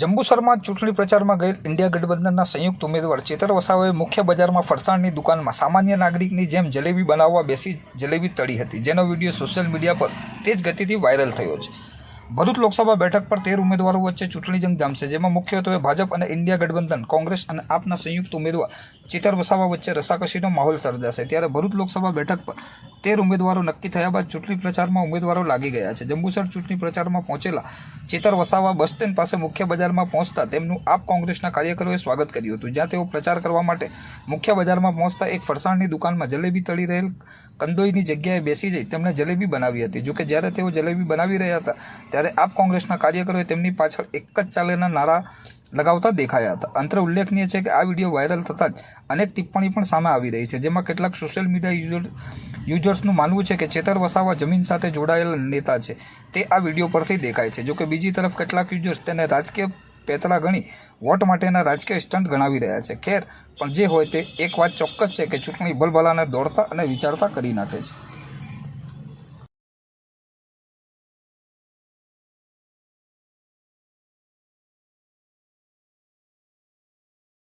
જંબુસરમાં ચૂંટણી પ્રચારમાં ગયેલ ઇન્ડિયા ગઠબંધનના સંયુક્ત ઉમેદવાર ચેતર વસાવાએ મુખ્ય બજારમાં ફરસાણની દુકાનમાં સામાન્ય નાગરિકની જેમ જલેબી બનાવવા બેસી જલેબી તળી હતી. જેનો વીડિયો સોશિયલ મીડિયા પર તેજ ગતિથી વાયરલ થયો છે. ભરૂચ લોકસભા બેઠક પર તેર ઉમેદવારો વચ્ચે ચૂંટણી જંગ જામશે, જેમાં મુખ્યત્વે ભાજપ અને ઇન્ડિયા ગઠબંધન, કોંગ્રેસ અને આપના સંયુક્ત ઉમેદવાર ચેતર વસાવા વચ્ચે રસાકસીનો માહોલ સર્જાશે. ત્યારે ભરૂચ લોકસભા બેઠક પર તેર ઉમેદવારો નક્કી થયા બાદ ચૂંટણી પ્રચારમાં ઉમેદવારો લાગી ગયા છે. જંબુસર ચૂંટણી પ્રચારમાં પહોંચેલા ચેતર વસાવા બસ સ્ટેન્ડ પાસે મુખ્ય બજારમાં પહોંચતા તેમનું આપ કોંગ્રેસના કાર્યકરોએ સ્વાગત કર્યું હતું, જ્યાં તેઓ પ્રચાર કરવા માટે મુખ્ય બજારમાં પહોંચતા એક ફરસાણની દુકાનમાં જલેબી તળી રહેલ કંદોઈની જગ્યાએ બેસી જઈ તેમણે જલેબી બનાવી હતી. જોકે જ્યારે તેઓ જલેબી બનાવી રહ્યા હતા ત્યારે આપ કોંગ્રેસના કાર્યકરોએ તેમની પાછળ એક જ ચાલેના નારા લગાવતા દેખાયા હતા. અંતર ઉલ્લેખનીય છે કે આ વીડિયો વાયરલ થતાં જ અનેક ટિપ્પણી પણ સામે આવી રહી છે, જેમાં કેટલાક સોશિયલ મીડિયા યુઝર, યુઝર્સનું માનવું છે કે ચેતર વસાવા જમીન સાથે જોડાયેલા નેતા છે. તે આ વીડિયો પરથી દેખાય છે. જોકે બીજી તરફ કેટલાક યુઝર્સ તેને રાજકીય પેતરા ગણી વોટ માટેના રાજકીય સ્ટન્ટ ગણાવી રહ્યા છે. ખેર, પણ જે હોય તે એક વાત ચોક્કસ છે કે ચૂંટણી ભલભલાને દોડતા અને વિચારતા કરી નાખે છે.